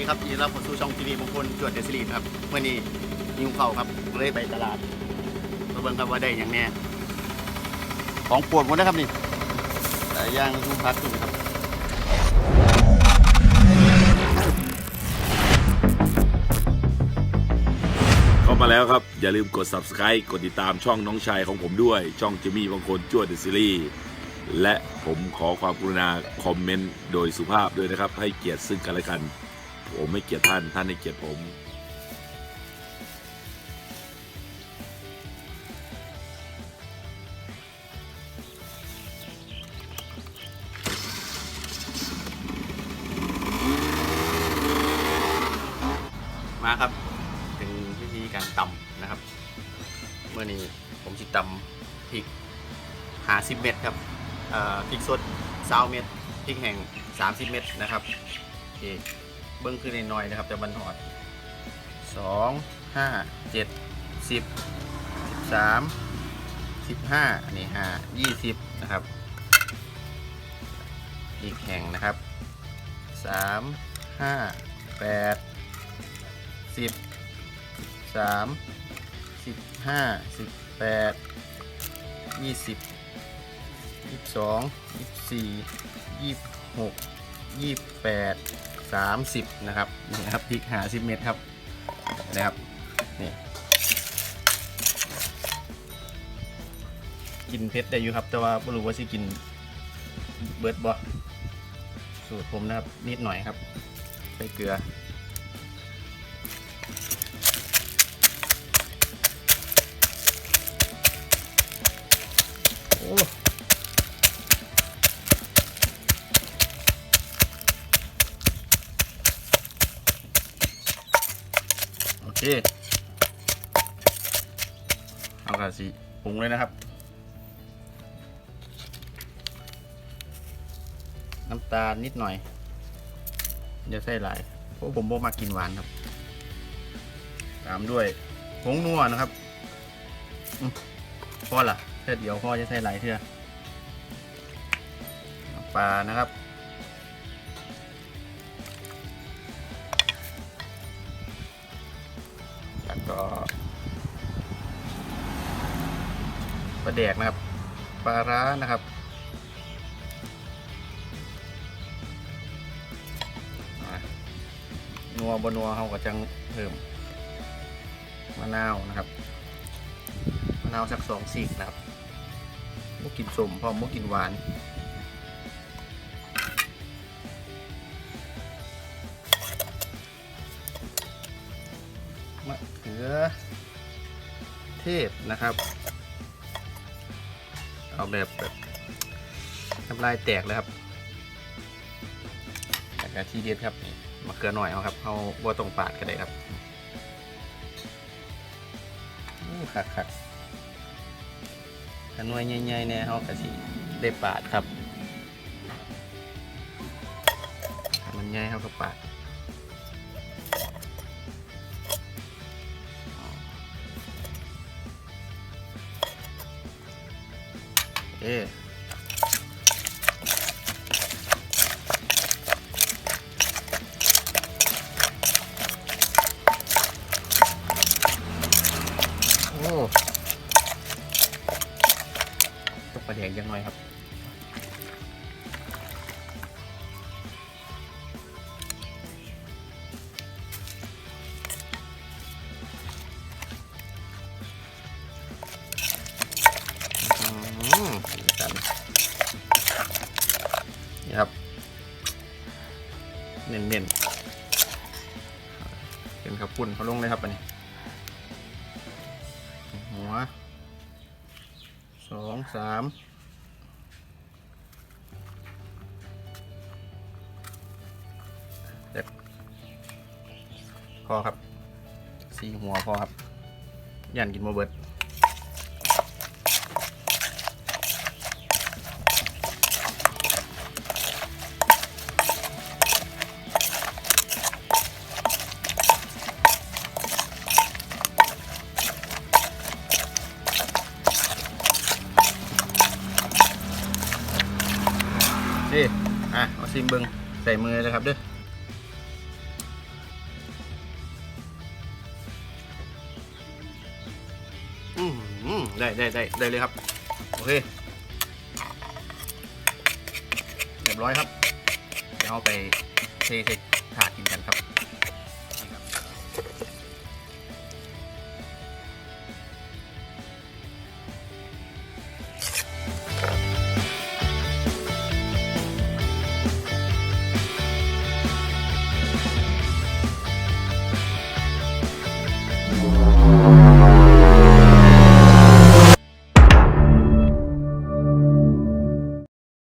ดีครับอีลับยินดีต้อนรับเข้าสู่ช่องทีวีมงคลจวดเดซิลีครับเมื่อนี้ยิงเขาครับเลยไปตลาดมาเบิ่งครับว่าได้อย่างแน่ของปวดหมดนะครับนี่แต่ย่างทุ่งพักอยู่ครับเข้ามาแล้วครับ อย่าลืมกด subscribe กดติดตามช่องน้องชายของผมด้วย ช่องจิมี่บางคนจวดเดซีรีและผมขอความกรุณาคอมเมนต์โดยสุภาพด้วยนะครับ ให้เกียรติซึ่งกันและกัน ผมไม่เกลียดท่าน ท่านให้เกียรติผม มาครับ ถึงวิธีการตำนะครับ เมื่อนี้ผมจิตำพริกหาสิบเม็ดครับพริกสดซาวเม็ดพริกแห้งสามสิบเม็ดนะครับโอเค เบิ้งขึ้นน้อยๆนะครับแต่บันหอดสองห้าเจ็ดสิบสิบสามสิบห้าอันนี้ห้ายี่สิบนะครับพริกแห้งนะครับสามห้าแปดสิบสามสิบห้าสิบแปดยี่สิบยี่สิบสองยี่สิบสี่ยี่สิบหกยี่สิบแปด สามสิบนะครับนี่ครับพริกหาสิบเม็ดครับนะครับนี่กินเผ็ดได้อยู่ครับ แต่ว่าไม่รู้ว่าสิกินเบิร์ดบ่สูตรผมนะครับนิดหน่อยครับใส่เกลือโอ้ เคเอากระสีปรุงเลยนะครับ น้ำตาลนิดหน่อยอย่าใส่หลายเพราะผมบมากินหวานครับ ตามด้วยผงนัวนะครับพอละเท่าเดียวพอจะใส่หลายเท่าปลานะครับ แล้วก็ปลาแดกนะครับปลาร้านะครับนัวบนัวเขาก็จังเพิ่มมะนาวนะครับมะนาวสักสองสีกนะครับมุกกินสมพร้อมมุกกินหวานะเขือเทศนะครับ เอาแบบแบบน้ำลายแตกเลยครับแต่ที่เด็ดครับมะเขือหน่อยเอาครับเอาบัวตรงปาดก็ได้ครับอู้คักคักถ้าหน่วยใหญ่ๆเนี่ยเขากะสิได้ปาดครับมันใหญ่เขาก็ปาด เอ๊ เน้นๆเป็นข้าวปุ้นเขาลงเลยครับอันนี้ หัวสองสามเด็ดพอครับสี่หัวพอครับ ยันกินโมเบิร์ นี่อะเอาซิมเบิงใส่มือเลยครับเด้อได้ได้ได้ได้เลยครับ โอเคเรียบร้อยครับ เดี๋ยวเอาไปเทใส่ถาดกินกันครับ